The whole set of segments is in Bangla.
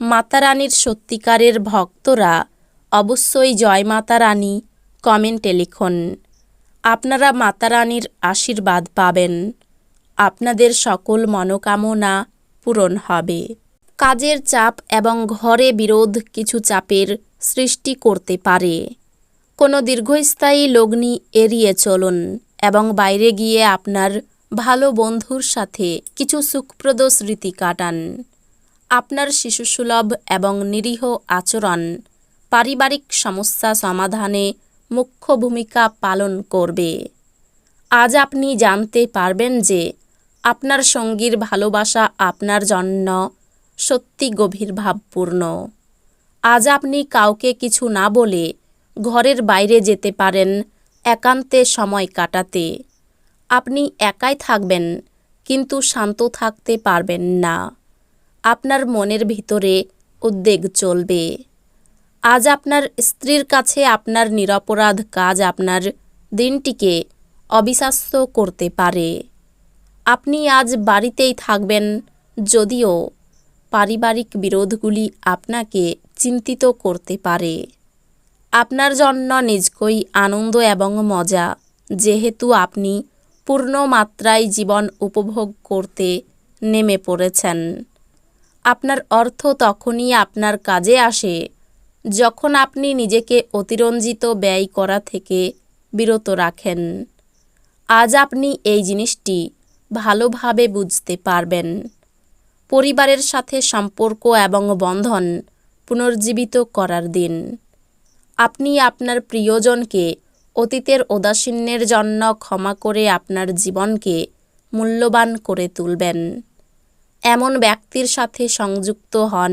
মাতা রানীর সত্যিকারের ভক্তরা অবশ্যই জয় মাতা রানী কমেন্টে লিখুন। আপনারা মাতা রানীর আশীর্বাদ পাবেন। আপনাদের সকল মনোকামনা পূরণ হবে। কাজের চাপ এবং ঘরে বিরোধ কিছু চাপের সৃষ্টি করতে পারে। কোনো দীর্ঘস্থায়ী লগ্নি এড়িয়ে চলুন এবং বাইরে গিয়ে আপনার ভালো বন্ধুর সাথে কিছু সুখপ্রদ স্মৃতি কাটান। আপনার শিশুসুলভ এবং নিরীহ আচরণ, পারিবারিক সমস্যা সমাধানে মুখ্য ভূমিকা পালন করবে। আজ আপনি জানতে পারবেন যে আপনার সঙ্গীর ভালোবাসা আপনার জন্য সত্যি গভীর ভাবপূর্ণ। আজ আপনি কাউকে কিছু না বলে ঘরের বাইরে যেতে পারেন একান্তে সময় কাটাতে। আপনি একাই থাকবেন, কিন্তু শান্ত থাকতে পারবেন না। আপনার মনের ভিতরে উদ্বেগ চলবে। আজ আপনার স্ত্রীর কাছে আপনার নিরপরাধ কাজ আপনার দিনটিকে অবিশ্বাস্য করতে পারে। আপনি আজ বাড়িতেই থাকবেন, যদিও পারিবারিক বিরোধগুলি আপনাকে চিন্তিত করতে পারে। আপনার জন্য নিজকই আনন্দ এবং মজা, যেহেতু আপনি পূর্ণ মাত্রায় জীবন উপভোগ করতে নেমে পড়েছেন। আপনার অর্থ তখনই আপনার কাজে আসে যখন আপনি নিজেকে অতিরঞ্জিত ব্যয় করা থেকে বিরত রাখেন। আজ আপনি এই জিনিসটি ভালোভাবে বুঝতে পারবেন। পরিবারের সাথে সম্পর্ক এবং বন্ধন পুনর্জীবিত করার দিন। আপনি আপনার প্রিয়জনকে অতীতের উদাসীন্যের জন্য ক্ষমা করে আপনার জীবনকে মূল্যবান করে তুলবেন। এমন ব্যক্তির সাথে সংযুক্ত হন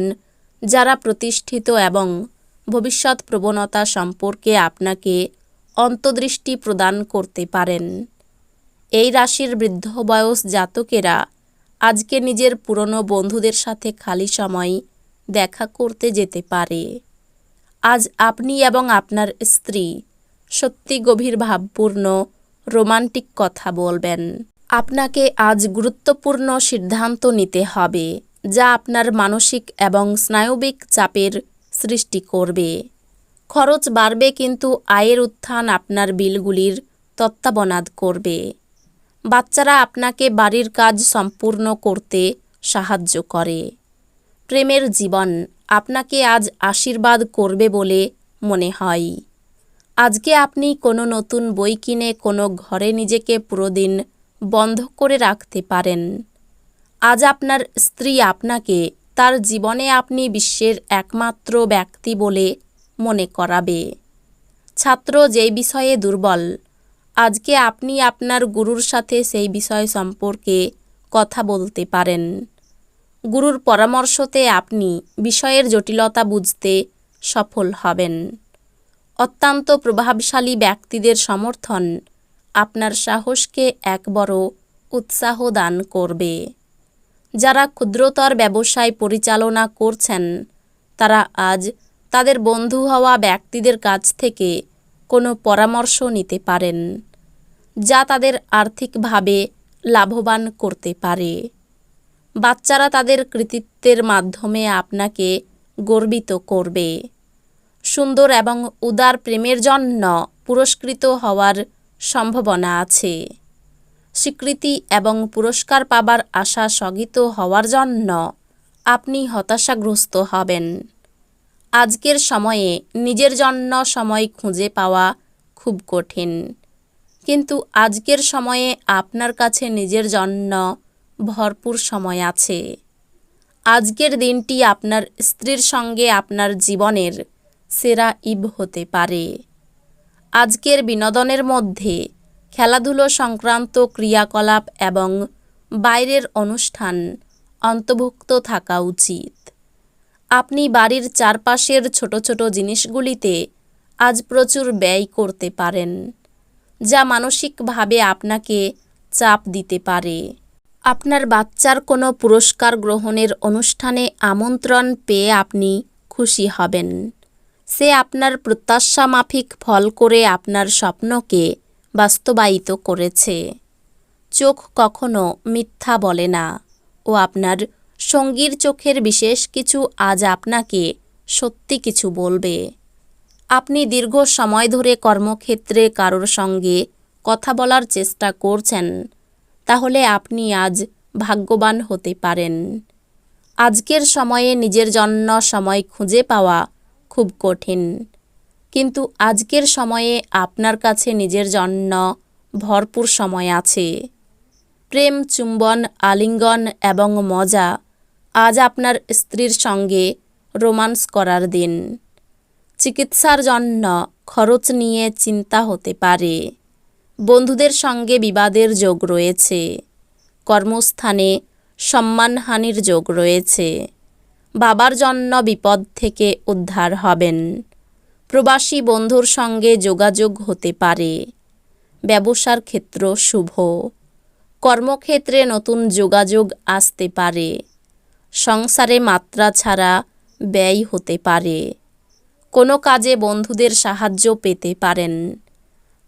যারা প্রতিষ্ঠিত এবং ভবিষ্যৎ প্রবণতা সম্পর্কে আপনাকে অন্তদৃষ্টি প্রদান করতে পারেন। এই রাশির বৃদ্ধ বয়স জাতকেরা আজকে নিজের পুরনো বন্ধুদের সাথে খালি সময় দেখা করতে যেতে পারে। আজ আপনি এবং আপনার স্ত্রী সত্যি গভীর ভাবপূর্ণ রোমান্টিক কথা বলবেন। আপনাকে আজ গুরুত্বপূর্ণ সিদ্ধান্ত নিতে হবে, যা আপনার মানসিক এবং স্নায়বিক চাপের সৃষ্টি করবে। খরচ বাড়বে কিন্তু আয়ের উত্থান আপনার বিলগুলির তত্ত্বাবনাদ করবে। বাচ্চারা আপনাকে বাড়ির কাজ সম্পূর্ণ করতে সাহায্য করে। প্রেমের জীবন আপনাকে আজ আশীর্বাদ করবে বলে মনে হয়। আজকে আপনি কোনো নতুন বই কিনে কোনো ঘরে নিজেকে পুরোদিন বন্ধ করে রাখতে পারেন। আজ আপনার স্ত্রী আপনাকে তার জীবনে আপনি বিশ্বের একমাত্র ব্যক্তি বলে মনে করাবে। ছাত্র যেই বিষয়ে দুর্বল, আজকে আপনি আপনার গুরুর সাথে সেই বিষয় সম্পর্কে কথা বলতে পারেন। গুরুর পরামর্শতে আপনি বিষয়ের জটিলতা বুঝতে সফল হবেন। অত্যন্ত প্রভাবশালী ব্যক্তিদের সমর্থন আপনার সাহসকে এক বড় উৎসাহ দান করবে। যারা ক্ষুদ্রতর ব্যবসায় পরিচালনা করছেন, তারা আজ তাদের বন্ধু হওয়া ব্যক্তিদের কাছ থেকে কোনো পরামর্শ নিতে পারেন, যা তাদের আর্থিকভাবে লাভবান করতে পারে। বাচ্চারা তাদের কৃতিত্বের মাধ্যমে আপনাকে গর্বিত করবে। সুন্দর এবং উদার প্রেমের জন্য পুরস্কৃত হওয়ার সম্ভাবনা আছে। স্বীকৃতি এবং পুরস্কার পাবার আশা স্থগিত হওয়ার জন্য আপনি হতাশাগ্রস্ত হবেন। আজকের সময়ে নিজের জন্য সময় খুঁজে পাওয়া খুব কঠিন। কিন্তু আজকের সময়ে আপনার কাছে নিজের জন্য ভরপুর সময় আছে। আজকের দিনটি আপনার স্ত্রীর সঙ্গে আপনার জীবনের সেরা ইব হতে পারে। আজকের বিনোদনের মধ্যে খেলাধুলো সংক্রান্ত ক্রিয়াকলাপ এবং বাইরের অনুষ্ঠান অন্তর্ভুক্ত থাকা উচিত। আপনি বাড়ির চারপাশের ছোট ছোট জিনিসগুলিতে আজ প্রচুর ব্যয় করতে পারেন, যা মানসিকভাবে আপনাকে চাপ দিতে পারে। আপনার বাচ্চার কোনো পুরস্কার গ্রহণের অনুষ্ঠানে আমন্ত্রণ পেয়ে আপনি খুশি হবেন। সে আপনার প্রত্যাশা মাফিক ফল করে আপনার স্বপ্নকে বাস্তবায়িত করেছে। চোখ কখনো মিথ্যা বলে না ও আপনার সঙ্গীর চোখের বিশেষ কিছু আজ আপনাকে সত্যি কিছু বলবে। আপনি দীর্ঘ সময় ধরে কর্মক্ষেত্রে কারোর সঙ্গে কথা বলার চেষ্টা করছেন, তাহলে আপনি আজ ভাগ্যবান হতে পারেন। আজকের সময়ে নিজের জন্য সময় খুঁজে পাওয়া খুব কঠিন। কিন্তু আজকের সময়ে আপনার কাছে নিজের জন্য ভরপুর সময় আছে। প্রেম, চুম্বন, আলিঙ্গন এবং মজা আজ আপনার স্ত্রীর সঙ্গে রোমান্স করার দিন। চিকিৎসার জন্য খরচ নিয়ে চিন্তা হতে পারে। বন্ধুদের সঙ্গে বিবাদের যোগ রয়েছে। কর্মস্থানে সম্মানহানির যোগ রয়েছে। বাবার জন্য বিপদ থেকে উদ্ধার হবেন। প্রবাসী বন্ধুর সঙ্গে যোগাযোগ হতে পারে। ব্যবসার ক্ষেত্র শুভ। কর্মক্ষেত্রে নতুন যোগাযোগ আসতে পারে। সংসারে মাত্রা ছাড়া ব্যয় হতে পারে। কোনো কাজে বন্ধুদের সাহায্য পেতে পারেন।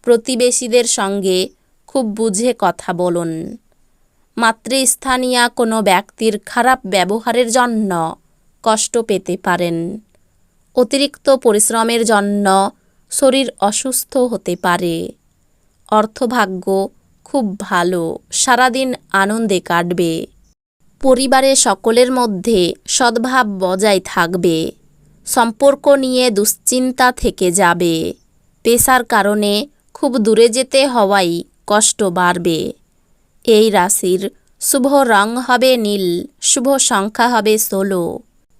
প্রতিবেশীদের সঙ্গে খুব বুঝে কথা বলুন। মাতৃস্থানীয় কোনো ব্যক্তির খারাপ ব্যবহারের জন্য কষ্ট পেতে পারেন। অতিরিক্ত পরিশ্রমের জন্য শরীর অসুস্থ হতে পারে। অর্থভাগ্য খুব ভালো, সারাদিন আনন্দে কাটবে। পরিবারে সকলের মধ্যে সদ্ভাব বজায় থাকবে। সম্পর্ক নিয়ে দুশ্চিন্তা থেকে যাবে। পেশার কারণে খুব দূরে যেতে হওয়াই কষ্ট বাড়বে। এই রাশির শুভ রং হবে নীল, শুভ সংখ্যা হবে ষোলো।